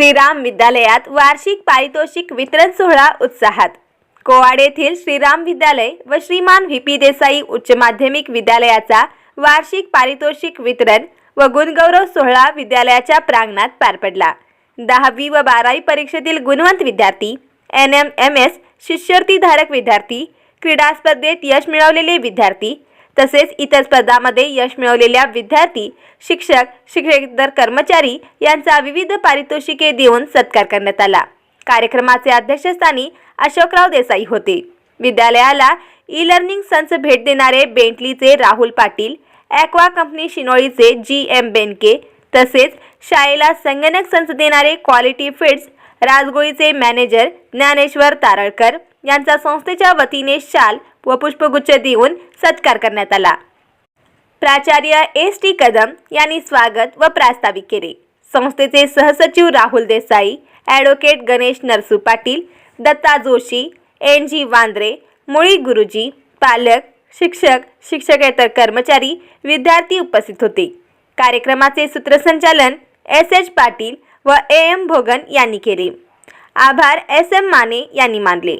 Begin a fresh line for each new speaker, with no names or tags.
श्रीराम विद्यालयात वार्षिक पारितोषिक वितरण सोहळा उत्साहात. कोवाड येथील श्रीराम विद्यालय व श्रीमान व्ही. पी. देसाई उच्च माध्यमिक विद्यालयाचा वार्षिक पारितोषिक वितरण व गुणगौरव सोहळा विद्यालयाच्या प्रांगणात पार पडला. दहावी व बारावी परीक्षेतील गुणवंत विद्यार्थी एन. एम. एम. एस. शिष्यवृत्तीधारक विद्यार्थी क्रीडा स्पर्धेत यश मिळवलेले विद्यार्थी तसेच इतर स्पर्धांमध्ये यश मिळवलेल्या विद्यार्थी शिक्षक शिक्षकेतर कर्मचारी यांचा विविध पारितोषिके देऊन सत्कार करण्यात आला. कार्यक्रमाचे अध्यक्षस्थानी अशोकराव देसाई होते. विद्यालयाला ई लर्निंग संच भेट देणारे बेंटलीचे राहुल पाटील ॲक्वा कंपनी शिनोळीचे जी एम बेनके तसेच शाळेला संगणक संच देणारे क्वालिटी फिट्स राजगोळीचे मॅनेजर ज्ञानेश्वर तारळकर यांचा संस्थेच्या वतीने शाल व पुष्पगुच्छ देऊन सत्कार करण्यात आला. प्राचार्य एस टी कदम यांनी स्वागत व प्रास्ताविक केले. संस्थेचे सहसचिव Rahul Desai advocate Ganesh Narsu Patil Datta Joshi N G Wandre मुळी गुरुजी पालक शिक्षक शिक्षकेतर कर्मचारी विद्यार्थी उपस्थित होते. कार्यक्रमाचे सूत्रसंचालन एस एच पाटील व ए एम भोगन यांनी केले. आभार एस एम माने यांनी मानले.